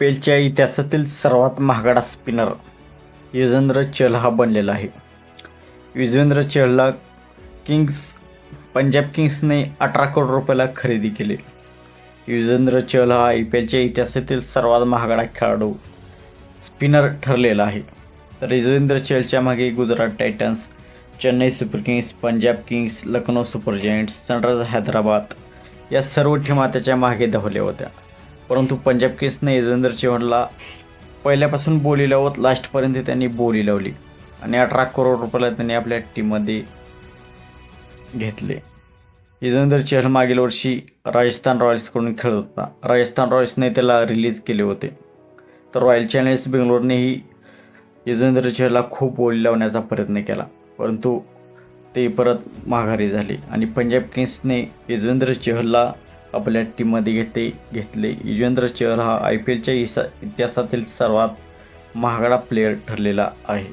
पेलच्या इतिहासातील सर्वात महागडा स्पिनर युजवेंद्र चहल हा बनलेला आहे. युजवेंद्र चहलला किंग्स पंजाब किंग्सने अठरा करोड रुपयाला खरेदी केले. युजवेंद्र चहल हा आय पी एलच्या इतिहासातील सर्वात महागडा खेळाडू स्पिनर ठरलेला आहे. तर युजवेंद्र चहलच्या मागे Gujarat Titans Chennai Super Kings Punjab Kings Lucknow Super Giants Sunriser Hyderabad या सर्व टीमा त्याच्यामागे धावल्या होत्या. परंतु पंजाब किंग्सने यजेंद्र चहलला पहिल्यापासून बोली लावत लास्टपर्यंत त्यांनी बोली लावली. आणि अठरा करोड रुपयाला त्यांनी आपल्या टीममध्ये घेतले. युजेंद्र चहल मागील वर्षी राजस्थान रॉयल्सकडून खेळत होता. राजस्थान रॉयल्सने त्याला रिलीज केले होते. तर रॉयल चॅलेंजर्स बेंगलोरनेही युजवेंद्र चहलला खूप बोली लावण्याचा प्रयत्न केला. परंतु ते परत माघारी झाले. आणि पंजाब किंग्सने युजवेंद्र चहलला आपल्या टीममध्ये घेते घेतले. युजवेंद्र चहल हा आय पी एलच्या इसा इतिहासातील सर्वात महागडा प्लेअर ठरलेला आहे.